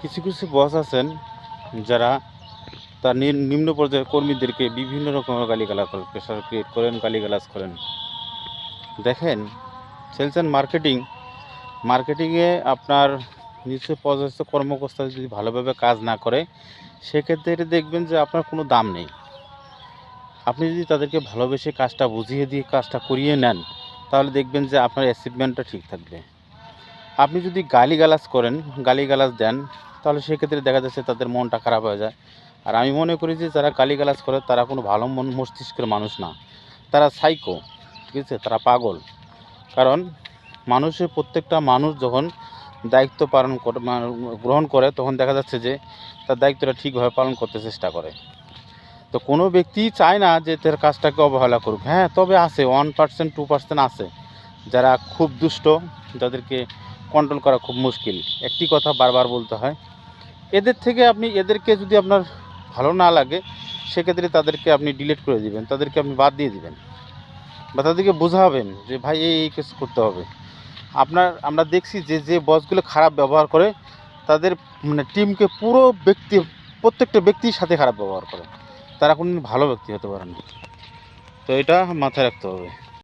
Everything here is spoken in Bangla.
কিছু কিছু বস আছেন যারা তার নিম্ন পর্যায়ের কর্মীদেরকে বিভিন্ন রকমের গালিগালা করেন প্রেশার ক্রিয়েট করেন, গালিগালাজ করেন। দেখেন সেলস অ্যান্ড মার্কেটিং মার্কেটিংয়ে আপনার নিচে পদস্থ কর্মকর্তা যদি ভালোভাবে কাজ না করে, সেক্ষেত্রে দেখবেন যে আপনার কোনো দাম নেই। আপনি যদি তাদেরকে ভালোবেসে কাজটা বুঝিয়ে দিয়ে কাজটা করিয়ে নেন, তাহলে দেখবেন যে আপনার অ্যাচিভমেন্টটা ঠিক থাকবে। আপনি যদি গালিগালাজ করেন, গালিগালাজ দেন তাহলে সেক্ষেত্রে দেখা যাচ্ছে তাদের মনটা খারাপ হয়ে যায়। আর আমি মনে করি যে, যারা গালিগালাজ করে, তারা কোনো ভালো মন, মস্তিষ্কের মানুষ না। তারা সাইকো ঠিক আছে? তারা পাগল। কারণ মানুষের প্রত্যেকটা মানুষ যখন দায়িত্ব পালন করে গ্রহণ করে, তখন দেখা যাচ্ছে যে, তার দায়িত্বটা ঠিকভাবে পালন করতে চেষ্টা করে। তো কোনো ব্যক্তি চায় না যে, তার কাজটাকে অবহেলা করুক। হ্যাঁ তবে আছে ওয়ান পার্সেন্ট টু পার্সেন্ট আছে। যারা খুব দুষ্ট যাদেরকে কন্ট্রোল করা খুব মুশকিল। একটি কথা বারবার বলতে হয় এদের থেকে আপনি, এদেরকে যদি আপনার ভালো না লাগে, সেক্ষেত্রে তাদেরকে আপনি ডিলিট করে দিবেন, তাদেরকে আপনি বাদ দিয়ে দিবেন। বা তাদেরকে বোঝাবেন যে, ভাই, এই এই কেস করতে হবে। আপনার, আমরা দেখছি যে যে বসগুলো খারাপ ব্যবহার করে, তাদের মানে টিমকে পুরো ব্যক্তি, প্রত্যেকটা ব্যক্তির সাথে খারাপ ব্যবহার করে। তারা কোনো ভালো ব্যক্তি হতে পারে না। তো এটা মাথায় রাখতে হবে।